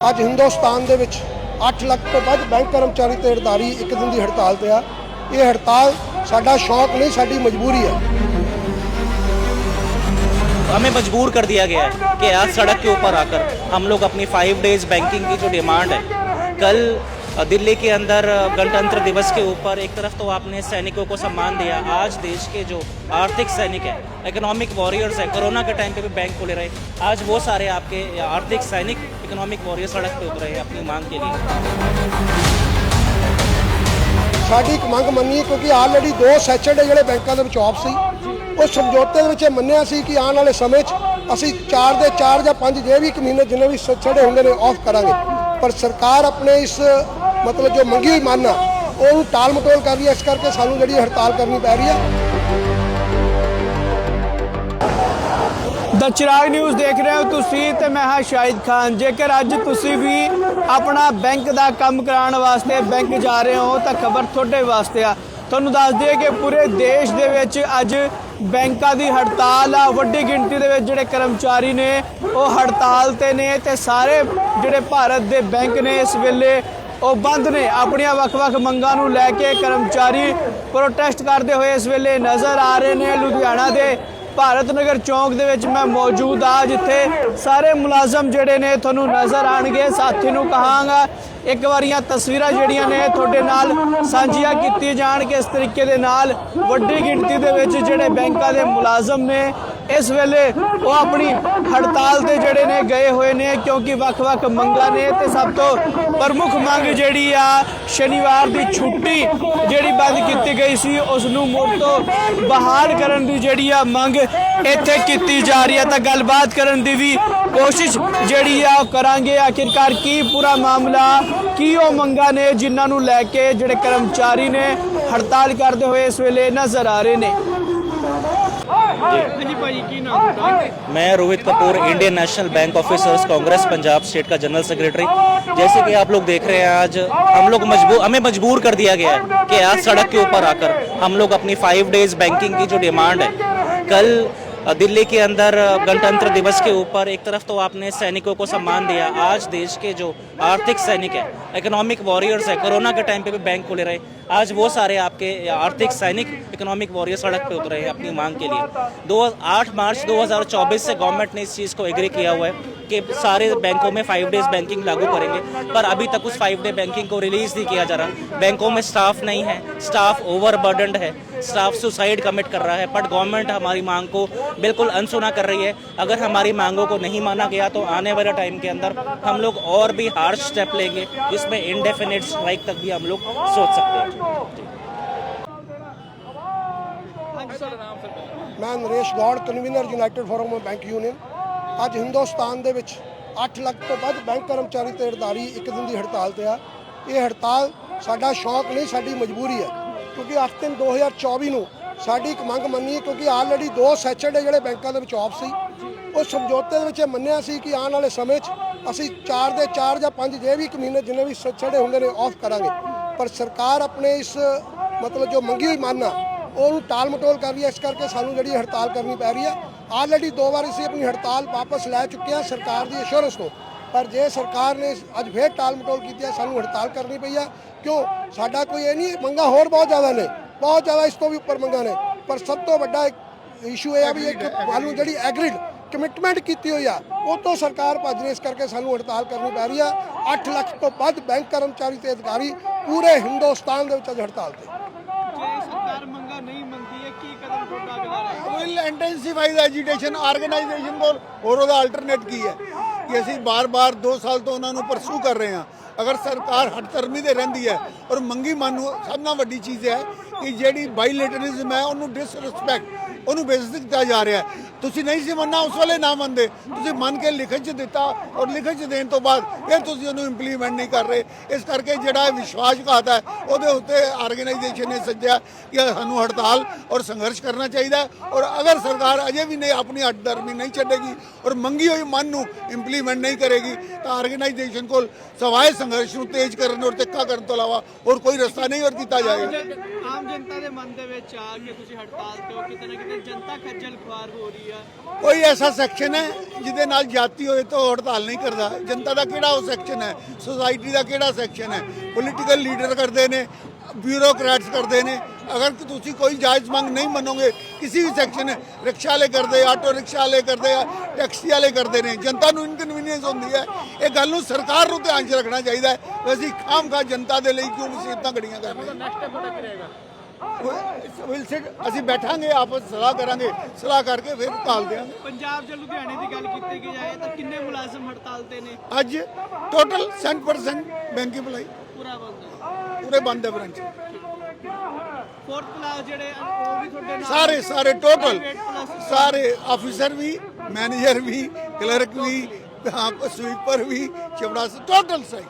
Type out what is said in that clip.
ਅੱਜ ਹਿੰਦੁਸਤਾਨ ਦੇ ਵਿੱਚ 8 ਲੱਖ ਤੋਂ ਵੱਧ ਬੈਂਕ ਕਰਮਚਾਰੀ ਤੇ ਅਧਿਕਾਰੀ ਇੱਕ ਦਿਨ ਦੀ ਹੜਤਾਲ ਤੇ ਆ ਇਹ ਹੜਤਾਲ ਸਾਡਾ ਸ਼ੌਕ ਨਹੀਂ ਸਾਡੀ ਮਜਬੂਰੀ ਹੈ हमें मजबूर कर दिया गया है कि आज सड़क के ऊपर आकर हम लोग अपनी फाइव डेज बैंकिंग की जो डिमांड है कल अ, दिल्ली के अंदर अ, गणतंत्र दिवस के ऊपर एक तरफ तो आपने सैनिकों को सम्मान दिया आज देश के जो आर्थिक सैनिक है इकोनॉमिक वॉरियर्स है कोरोना के टाइम पे भी बैंक खुले रहे आज वो सारे आपके आर्थिक सैनिक इकोनॉमिक वॉरियर सड़क पे उतरे हैं अपनी मांग के लिए ਸਾਡੀ ਇੱਕ ਮੰਗ ਮੰਨੀ ਕਿਉਂਕਿ ਆਲਰੇਡੀ ਦੋ ਸੈਚਰਡ ਜਿਹੜੇ ਬੈਂਕਾਂ ਦੇ ਵਿੱਚ ਆਫ ਸੀ ਉਹ ਸਮਝੌਤੇ ਦੇ ਵਿੱਚ ਇਹ ਮੰਨਿਆ ਸੀ ਕਿ ਆਉਣ ਵਾਲੇ ਸਮੇਂ 'ਚ ਅਸੀਂ 4 ਦੇ 4 ਜਾਂ 5 ਜੇ ਵੀ ਇੱਕ ਮਹੀਨੇ ਜਿੰਨੇ ਵੀ ਸੈਚਰਡ ਹੁੰਦੇ ਨੇ ਆਫ ਕਰਾਂਗੇ ਪਰ ਸਰਕਾਰ ਆਪਣੇ ਇਸ ਮਤਲਬ ਜੋ ਮੰਗੀ ਹੋਈ ਮੰਨ ਆ, ਉਹਨੂੰ ਟਾਲ ਮਟੋਲ ਕਰ ਰਹੀ ਹੈ ਇਸ ਕਰਕੇ ਸਾਨੂੰ ਜਿਹੜੀ ਹੜਤਾਲ ਕਰਨੀ ਪੈ ਰਹੀ ਹੈ ਦਾ ਚਿਰਾਗ ਨਿਊਜ਼ ਦੇਖ ਰਹੇ ਹੋ ਤੁਸੀਂ ਤੇ ਮੈਂ ਹਾਂ ਸ਼ਾਹਿਦ ਖਾਨ। ਜੇਕਰ ਅੱਜ ਤੁਸੀਂ ਵੀ ਆਪਣਾ ਬੈਂਕ ਦਾ ਕੰਮ ਕਰਾਉਣ ਵਾਸਤੇ ਬੈਂਕ ਜਾ ਰਹੇ ਹੋ, ਤਾਂ ਖਬਰ ਤੁਹਾਡੇ ਵਾਸਤੇ ਆ। ਤੁਹਾਨੂੰ ਦੱਸ ਦਈਏ ਕਿ ਪੂਰੇ ਦੇਸ਼ ਦੇ ਵਿੱਚ ਅੱਜ ਬੈਂਕਾਂ ਦੀ ਹੜਤਾਲ ਆ। ਵੱਡੀ ਗਿਣਤੀ ਦੇ ਵਿੱਚ ਜਿਹੜੇ ਕਰਮਚਾਰੀ ਨੇ, ਉਹ ਹੜਤਾਲ ਤੇ ਨੇ ਤੇ ਸਾਰੇ ਜਿਹੜੇ ਭਾਰਤ ਦੇ ਬੈਂਕ ਨੇ ਇਸ ਵੇਲੇ ਉਹ ਬੰਦ ਨੇ। ਆਪਣੀਆਂ ਵੱਖ-ਵੱਖ ਮੰਗਾਂ ਨੂੰ ਲੈ ਕੇ ਕਰਮਚਾਰੀ ਪ੍ਰੋਟੈਸਟ ਕਰਦੇ ਹੋਏ ਇਸ ਵੇਲੇ ਨਜ਼ਰ ਆ ਰਹੇ ਨੇ ਲੁਧਿਆਣਾ ਦੇ। ਭਾਰਤ ਨਗਰ ਚੌਂਕ ਦੇ ਵਿੱਚ ਮੈਂ ਮੌਜੂਦ ਆ, ਜਿੱਥੇ ਸਾਰੇ ਮੁਲਾਜ਼ਮ ਜਿਹੜੇ ਨੇ ਤੁਹਾਨੂੰ ਨਜ਼ਰ ਆਣਗੇ ਸਾਥੀ ਨੂੰ ਕਹਾਂਗਾ, ਇੱਕ ਵਾਰੀਆਂ ਤਸਵੀਰਾਂ ਜਿਹੜੀਆਂ ਨੇ ਤੁਹਾਡੇ ਨਾਲ ਸਾਂਝੀਆਂ ਕੀਤੀਆਂ ਜਾਣ ਕਿ ਇਸ ਤਰੀਕੇ ਦੇ ਨਾਲ ਵੱਡੀ ਗਿਣਤੀ ਦੇ ਵਿੱਚ ਜਿਹੜੇ ਬੈਂਕਾਂ ਦੇ ਮੁਲਾਜ਼ਮ ਨੇ ਇਸ ਵੇਲੇ ਉਹ ਆਪਣੀ ਹੜਤਾਲ ਤੇ ਜਿਹੜੇ ਨੇ ਗਏ ਹੋਏ ਨੇ, ਕਿਉਂਕਿ ਵੱਖ-ਵੱਖ ਮੰਗਾਂ ਨੇ ਤੇ ਸਭ ਤੋਂ ਪ੍ਰਮੁੱਖ ਮੰਗ ਜਿਹੜੀ ਆ, ਸ਼ਨੀਵਾਰ ਦੀ ਛੁੱਟੀ ਜਿਹੜੀ ਬੰਦ ਕੀਤੀ ਗਈ ਸੀ ਉਸ ਨੂੰ ਮੁੜ ਤੋਂ ਬਹਾਲ ਕਰਨ ਦੀ ਜਿਹੜੀ ਆ ਮੰਗ ਇੱਥੇ ਕੀਤੀ ਜਾ ਰਹੀ ਹੈ ਤਾਂ ਗੱਲਬਾਤ ਕਰਨ ਦੀ ਵੀ ਕੋਸ਼ਿਸ਼ ਜਿਹੜੀ ਆ, ਉਹ ਕਰਾਂਗੇ। ਆਖਿਰਕਾਰ ਕੀ ਪੂਰਾ ਮਾਮਲਾ, ਕੀ ਉਹ ਮੰਗਾਂ ਨੇ ਜਿਨ੍ਹਾਂ ਨੂੰ ਲੈ ਕੇ ਜਿਹੜੇ ਕਰਮਚਾਰੀ ਨੇ ਹੜਤਾਲ ਕਰਦੇ ਹੋਏ ਇਸ ਵੇਲੇ ਨਜ਼ਰ ਆ ਰਹੇ ਨੇ? मैं Rohit Kapoor Indian National Bank Officers Congress Punjab state का जनरल सेक्रेटरी जैसे कि आप लोग देख रहे हैं आज, हम लोग मजबूर, हमें मजबूर कर दिया गया है कि आज सड़क के ऊपर आकर हम लोग अपनी फाइव डेज़ बैंकिंग की जो डिमांड है, कल दिल्ली के अंदर गणतंत्र दिवस के ऊपर एक तरफ़ तो आपने सैनिकों को सम्मान दिया। आज देश के जो आर्थिक सैनिक है इकोनॉमिक वॉरियर्स है, कोरोना के टाइम पे भी बैंक खुले रहे। आज वो सारे आपके आर्थिक सैनिक इकोनॉमिक वॉरियर सड़क पे उतरे हैं अपनी मांग के लिए। दो, आठ मार्च 2024 से गवर्नमेंट ने इस चीज़ को एग्री किया हुआ है। के सारे बैंकों में फाइव डेज़ बैंकिंग लागू करेंगे। पर अभी तक उस फाइव डे बैंकिंग को रिलीज़ नहीं किया जा रहा। बैंकों में स्टाफ नहीं है। स्टाफ ओवरबर्डनड है। स्टाफ सुसाइड कमिट कर रहा है। बट गवर्नमेंट हमारी मांग को बिल्कुल अनसुना कर रही है। अगर हमारी मांगों को नहीं माना गया तो आने वाले टाइम के अंदर हम लोग और भी हार्ड स्टेप लेंगे, जिसमें इनडेफिनेट स्ट्राइक तक भी हम लोग सोच सकते हैं। मैं Naresh Gaur convener United Forum of Bank Union ਅੱਜ ਹਿੰਦੁਸਤਾਨ ਦੇ ਵਿੱਚ 8 ਲੱਖ ਤੋਂ ਵੱਧ ਬੈਂਕ ਕਰਮਚਾਰੀ ਤੇ ਅਧਿਕਾਰੀ ਇੱਕ ਦਿਨ ਦੀ ਹੜਤਾਲ ਤੇ ਆ। ਇਹ ਹੜਤਾਲ ਸਾਡਾ ਸ਼ੌਕ ਨਹੀਂ, ਸਾਡੀ ਮਜਬੂਰੀ ਹੈ। ਕਿਉਂਕਿ 8 ਦਿਨ 2024 ਨੂੰ ਸਾਡੀ ਇੱਕ ਮੰਗ ਮੰਨੀ ਹੈ, ਕਿਉਂਕਿ ਆਲਰੇਡੀ ਦੋ ਸੈਚਰਡੇ ਜਿਹੜੇ ਬੈਂਕਾਂ ਦੇ ਵਿੱਚ ਆਫ ਸੀ, ਉਹ ਸਮਝੌਤੇ ਦੇ ਵਿੱਚ ਇਹ ਮੰਨਿਆ ਸੀ ਕਿ ਆਉਣ ਵਾਲੇ ਸਮੇਂ 'ਚ ਅਸੀਂ 4 ਦੇ 4 ਜਾਂ 5 ਜੇ ਵੀ ਇੱਕ ਮਹੀਨੇ ਜਿੰਨੇ ਵੀ ਸੈਚਰਡੇ ਹੁੰਦੇ ਨੇ ਆਫ ਕਰਾਂਗੇ। ਪਰ ਸਰਕਾਰ ਆਪਣੇ ਇਸ ਮਤਲਬ ਜੋ ਮੰਗੀ ਹੋਈ ਮੰਨ ਆ ਉਹਨੂੰ ਟਾਲ ਮਟੋਲ ਕਰ ਰਹੀ ਹੈ ਇਸ ਕਰਕੇ ਸਾਨੂੰ ਜਿਹੜੀ ਹੜਤਾਲ ਕਰਨੀ ਪੈ ਰਹੀ ਹੈ ਆਲਰੇਡੀ ਦੋ ਵਾਰ ਅਸੀਂ ਆਪਣੀ ਹੜਤਾਲ ਵਾਪਸ ਲੈ ਚੁੱਕੇ ਹਾਂ ਸਰਕਾਰ ਦੀ ਅਸ਼ੋਰੈਂਸ ਤੋਂ। ਪਰ ਜੇ ਸਰਕਾਰ ਨੇ ਅੱਜ ਫੇਰ ਟਾਲ ਮਟੋਲ ਕੀਤੀ ਹੈ ਸਾਨੂੰ ਹੜਤਾਲ ਕਰਨੀ ਪਈ ਆ। ਕਿਉਂ? ਸਾਡਾ ਕੋਈ ਇਹ ਨਹੀਂ, ਮੰਗਾ ਹੋਰ ਬਹੁਤ ਜ਼ਿਆਦਾ ਨੇ। ਬਹੁਤ ਜ਼ਿਆਦਾ ਇਸ ਤੋਂ ਵੀ ਉੱਪਰ ਮੰਗਾ ਨੇ। ਪਰ ਸਭ ਤੋਂ ਵੱਡਾ ਇਸ਼ੂ ਇਹ ਆ ਵੀ ਇੱਕ ਸਾਨੂੰ ਜਿਹੜੀ ਐਗਰੀਡ ਕਮਿਟਮੈਂਟ ਕੀਤੀ ਹੋਈ ਆ, ਉਹ ਤੋਂ ਸਰਕਾਰ ਭੱਜ ਰਹੀ ਇਸ ਕਰਕੇ ਸਾਨੂੰ ਹੜਤਾਲ ਕਰਨੀ ਪੈ ਰਹੀ ਆ। 8 ਲੱਖ ਤੋਂ ਵੱਧ ਬੈਂਕ ਕਰਮਚਾਰੀ ਤੇ ਅਧਿਕਾਰੀ ਪੂਰੇ ਹਿੰਦੁਸਤਾਨ ਦੇ ਵਿੱਚ ਅੱਜ ਹੜਤਾਲ ਤੇ। ਸਰਕਾਰ ਮੰਗਾ ਨਹੀਂ ਮੰਨਦੀ ਹੈ, ਕੀ ਕਦਮ ਤੁਹਾਡਾ ਅਗਲਾ ਰਹੇਗਾ ਵਿਲ ਇੰਟੈਂਸੀਫਾਈ ਦਾ ਐਜੀਟੇਸ਼ਨ ਆਰਗੇਨਾਈਜੇਸ਼ਨ ਕੋਲ ਹੋਰ ਉਹਦਾ ਆਲਟਰਨੇਟ ਕੀ ਹੈ? ਕਿ ਅਸੀਂ ਬਾਰ-ਬਾਰ 2 ਸਾਲ ਤੋਂ ਉਹਨਾਂ ਨੂੰ ਪਰਸੂ ਕਰ ਰਹੇ ਹਾਂ। ਅਗਰ ਸਰਕਾਰ ਹਟਕਰਮੀ ਤੇ ਰਹਿੰਦੀ ਹੈ ਔਰ ਮੰਗੀ ਮੰਨ ਸਭ ਨਾਲ ਵੱਡੀ ਚੀਜ਼ ਹੈ ਕਿ ਜਿਹੜੀ ਬਾਈਲੇਟਰਲਿਜ਼ਮ ਹੈ, ਉਹਨੂੰ ਡਿਸਰਿਸਪੈਕਟ ਉਹਨੂੰ ਬੇਇੱਜ਼ਤ ਕੀਤਾ ਜਾ ਰਿਹਾ ਤੁਸੀਂ ਨਹੀਂ ਸੀ ਮੰਨਣਾ, ਉਸ ਵੇਲੇ ਨਾ ਮੰਨਦੇ। ਤੁਸੀਂ ਮੰਨ ਕੇ ਲਿਖਤ 'ਚ ਦਿੱਤਾ ਔਰ ਲਿਖਤ 'ਚ ਦੇਣ ਤੋਂ ਬਾਅਦ ਫਿਰ ਤੁਸੀਂ ਉਹਨੂੰ ਇੰਪਲੀਮੈਂਟ ਨਹੀਂ ਕਰ ਰਹੇ। ਇਸ ਕਰਕੇ ਜਿਹੜਾ ਵਿਸ਼ਵਾਸਘਾਤ ਹੈ, ਉਹਦੇ ਉੱਤੇ ਆਰਗੇਨਾਈਜੇਸ਼ਨ ਨੇ ਸੱਜਿਆ ਕਿ ਸਾਨੂੰ ਹੜਤਾਲ ਔਰ ਸੰਘਰਸ਼ ਕਰਨਾ ਚਾਹੀਦਾ ਔਰ ਅਗਰ ਸਰਕਾਰ ਅਜੇ ਵੀ ਨਹੀਂ, ਆਪਣੀ ਹੱਡਦਰਮੀ ਨਹੀਂ ਛੱਡੇਗੀ ਔਰ ਮੰਗੀ ਹੋਈ ਮੰਨ ਨੂੰ ਇੰਪਲੀਮੈਂਟ ਨਹੀਂ ਕਰੇਗੀ, ਤਾਂ ਆਰਗੇਨਾਈਜੇਸ਼ਨ ਕੋਲ ਸਵਾਏ ਸੰਘਰਸ਼ ਨੂੰ ਤੇਜ਼ ਕਰਨ ਔਰ ਤਿੱਖਾ ਕਰਨ ਤੋਂ ਇਲਾਵਾ ਹੋਰ ਕੋਈ ਰਸਤਾ ਨਹੀਂ ਔਰ ਕੀਤਾ ਜਾਏਗਾ। ਆਮ ਜਨਤਾ ਦੇ ਮਨ ਦੇ ਵਿੱਚ ਆ ਕਿ ਤੁਸੀਂ ਹੜਤਾਲ ਤੇ ਹੋ, ਕਿਤੇ ਨਾ ਕਿਤੇ ਤੇ ਜਨਤਾ ਖੱਜਲ ਖੁਆਰ ਹੋ ਰਹੀ ਆ। ਕੋਈ ਐਸਾ ਸੈਕਸ਼ਨ ਹੈ ਜਿਹਦੇ ਨਾਲ ਜਾਤੀ ਹੋਏ ਤਾਂ ਹੜਤਾਲ ਨਹੀਂ ਕਰਦਾ। ਜਨਤਾ ਦਾ ਕਿਹੜਾ ਉਹ ਸੈਕਸ਼ਨ ਹੈ? ਸੁਸਾਇਟੀ ਦਾ ਕਿਹੜਾ ਸੈਕਸ਼ਨ ਹੈ? ਪੋਲੀਟੀਕਲ ਲੀਡਰ ਕਰਦੇ ਨੇ ਬਿਊਰੋਕਰੈਟਸ ਕਰਦੇ ਨੇ। ਅਗਰ ਕਿ ਤੁਸੀਂ ਕੋਈ ਜਾਇਜ਼ ਮੰਗ ਨਹੀਂ ਮੰਨੋਗੇ ਕਿਸੇ ਵੀ ਸੈਕਸ਼ਨ ਰਿਕਸ਼ਾ ਵਾਲੇ ਕਰਦੇ ਆਟੋ ਰਿਕਸ਼ਾ ਵਾਲੇ ਕਰਦੇ ਆ ਟੈਕਸੀ ਵਾਲੇ ਕਰਦੇ ਨੇ। ਜਨਤਾ ਨੂੰ ਇਨਕਨਵੀਨੀਅੰਸ ਹੁੰਦੀ ਹੈ। ਇਹ ਗੱਲ ਨੂੰ ਸਰਕਾਰ ਨੂੰ ਧਿਆਨ 'ਚ ਰੱਖਣਾ ਚਾਹੀਦਾ ਹੈ। ਅਸੀਂ ਖਾਮਖਾ ਜਨਤਾ ਦੇ ਲਈ ਕਿਉਂ ਮੁਸੀਬਤਾਂ ਘੜੀਆਂ ਕਰ ਰਹੇ ਹਾਂ? ਵਿਲ ਸਿਟ ਅਸੀਂ ਬੈਠਾਂਗੇ ਆਪਸ 'ਚ ਸਲਾਹ ਕਰਾਂਗੇ। ਸਲਾਹ ਕਰਕੇ ਫਿਰ ਕਾਲ ਦੇਵਾਂਗੇ ਪੰਜਾਬ ਜਾਂ ਲੁਧਿਆਣੇ ਦੀ ਗੱਲ ਕੀਤੀ ਗਈ ਜਾਏ ਤਾਂ ਕਿੰਨੇ ਮੁਲਾਜ਼ਮ ਹੜਤਾਲ ਤੇ ਨੇ? ਅੱਜ ਟੋਟਲ 100% ਬੈਂਕ EMPLOYE ਪੂਰਾ ਬੰਦ ਪੂਰੇ ਬੰਦ ਹੈ ਬ੍ਰਾਂਚ ਫੋਰਥ ਕਲਾਸ ਜਿਹੜੇ ਉਹ ਵੀ ਤੁਹਾਡੇ ਨਾਲ ਸਾਰੇ ਸਾਰੇ ਟੋਟਲ ਸਾਰੇ ਆਫੀਸਰ ਵੀ ਮੈਨੇਜਰ ਵੀ ਕਲਰਕ ਵੀ ਹਾਂ ਸਵੀਪਰ ਵੀ ਚਪੜਾ ਟੋਟਲ ਸਹੀ।